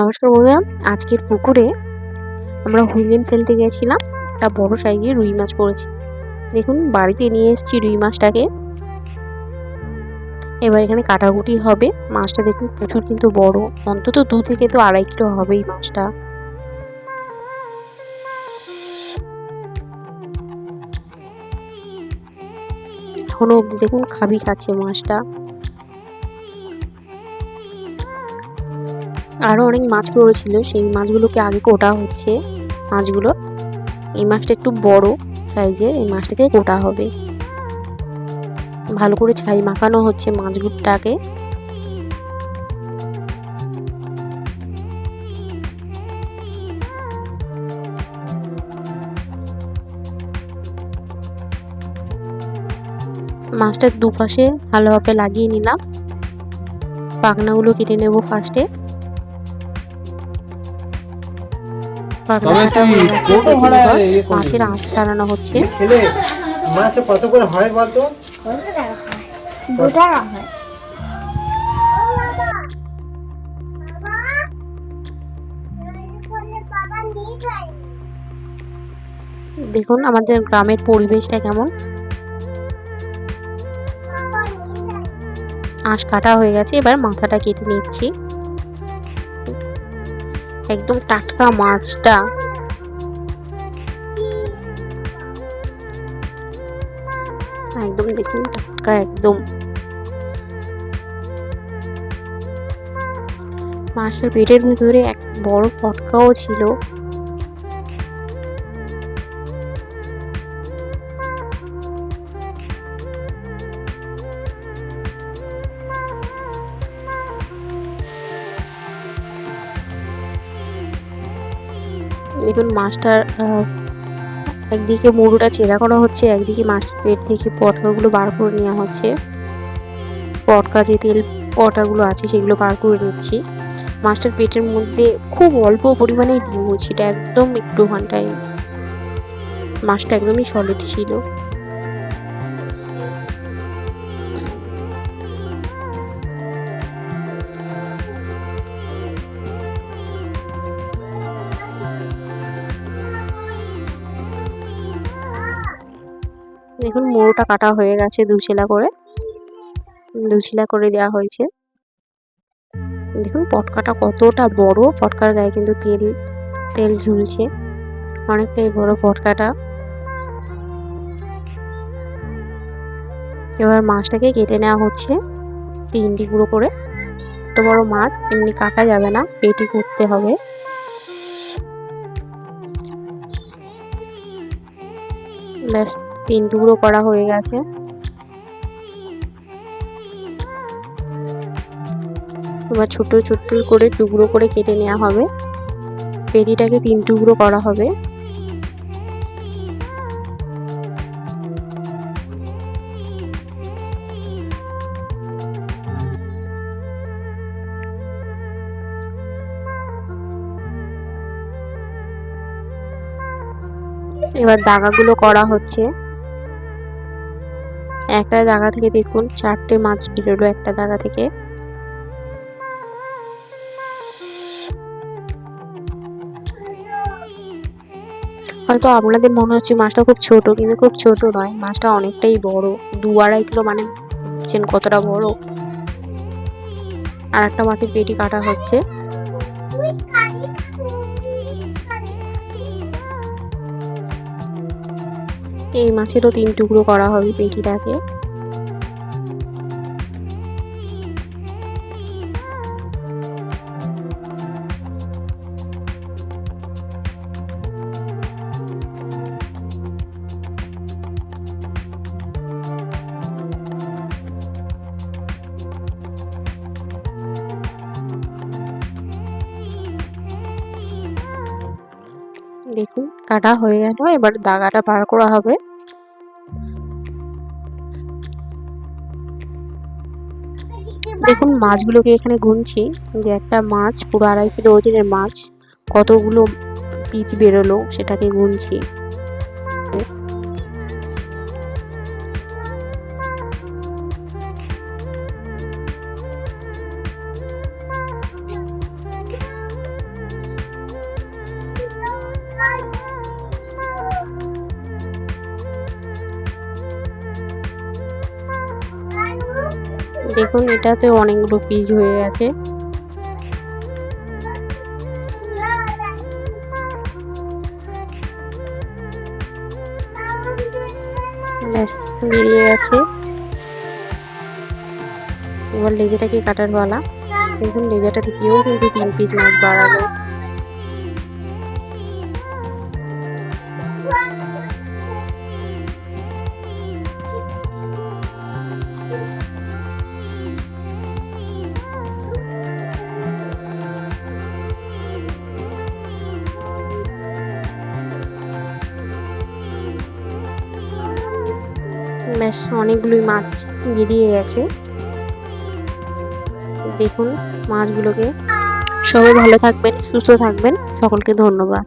নমস্কার বন্ধুরা, আজকের পুকুরে আমরা হুইলেন ফেলতে গেছিলাম একটা বড় সাইজের রুই মাছ পড়েছে। দেখুন, বাড়িতে নিয়ে এসেছি রুই মাছটাকে। এবার এখানে কাটাকুটি হবে, মাছটা দেখুন প্রচুর কিন্তু বড়, অন্তত দু থেকে তো আড়াই কিলো হবেই মাছটা। এখনও অব্দি দেখুন খাবি খাচ্ছে মাছটা। আরও অনেক মাছ পড়েছিল, সেই মাছগুলোকে আগে কোটা হচ্ছে মাছগুলো। এই মাছটা একটু বড় সাইজের, এই মাছটাকে কোটা হবে। ভালো করে ছাই মাখানো হচ্ছে মাছগুলোটাকে। মাছটার দুপাশে ভালোভাবে লাগিয়ে নিলাম। পাখনাগুলো কেটে নেব ফার্স্টে। মাছের আঁশ ছাড়ানো হচ্ছে। মাসে কত করে হয় বলতো? দু টাকা হয়। দেখুন আমাদের গ্রামের পরিবেশটা কেমন। আঁশ কাটা হয়ে গেছে এবার মাথাটা কেটে নিচ্ছি। একদম টাটকা মাছটা। একদম দেখুন টাটকা একদম। মাছের পেটের ভিতরে এক বড় পটকাও ছিল। দেখুন মাছটার একদিকে মুড়োটা চেরা করা হচ্ছে, একদিকে মাছটার পেট থেকে পটকাগুলো বার করে নেওয়া হচ্ছে। পটকা যে তেল পটাগুলো আছে সেগুলো বার করে নিচ্ছি। মাছটার পেটের মধ্যে খুব অল্প পরিমাণে ডিম হচ্ছে এটা একদম একটু ঘন্টায় মাছটা একদমই সলিড ছিল। দেখুন মোড়োটা কাটা হয়ে গেছে দুচিলা করে। দুচিলা করে দেওয়া হয়েছে। দেখুন, পটকাটা কতটা বড়। পটকার গায়ে কিন্তু তেল তেল ঝুলছে। অনেকটাই বড় পটকাটা। এবার মাছটাকে কেটে নেওয়া হচ্ছে তিনটি গুঁড়ো করে। এত বড় মাছ, এমনি কাটা যাবে না পেটি করতে হবে। ব্যাস তিন টুকরো করা হয়ে গেছে। এবার ছোট ছোট করে টুকরো করে কেটে নেওয়া হবে। পেটিটাকে তিন টুকরো করা হবে। এবার দাগাগুলো করা হচ্ছে। একটা জায়গা থেকে দেখুন, চারটে মাছ বেরোলো একটা দাগা থেকে। হয়তো আপনাদের মনে হচ্ছে মাছটা খুব ছোট, কিন্তু খুব ছোট নয়। মাছটা অনেকটাই বড়, দু আড়াই কিলো মানে বুঝছেন কতটা বড়। আর একটা মাছের পেটি কাটা হচ্ছে। এই মাছেরও তিন টুকরো করা হবে পেটিটাকে। দেখুন কাটা হয়ে গেল, এবার দাগাটা বার করা হবে। দেখুন, মাছগুলোকে এখানে গুনছি, যে একটা মাছ, পুরো আড়াই কিলো ওজনের মাছ, কতগুলো পিচ বেরোলো, সেটাকে গুনছি। দেখুন, এটাতে অনেকগুলো পিস হয়ে গেছে। ব্যাস, বেরিয়ে গেছে। এবার লেজেটাকে কাটার পালা। দেখুন, লেজাটা থেকেও কিন্তু তিন পিস মাছ বাড়ালো। ব্যাস অনেকগুলোই মাছ বেরিয়ে গেছে। দেখুন মাছগুলোকে সবাই ভালো থাকবেন সুস্থ থাকবেন। সকলকে ধন্যবাদ।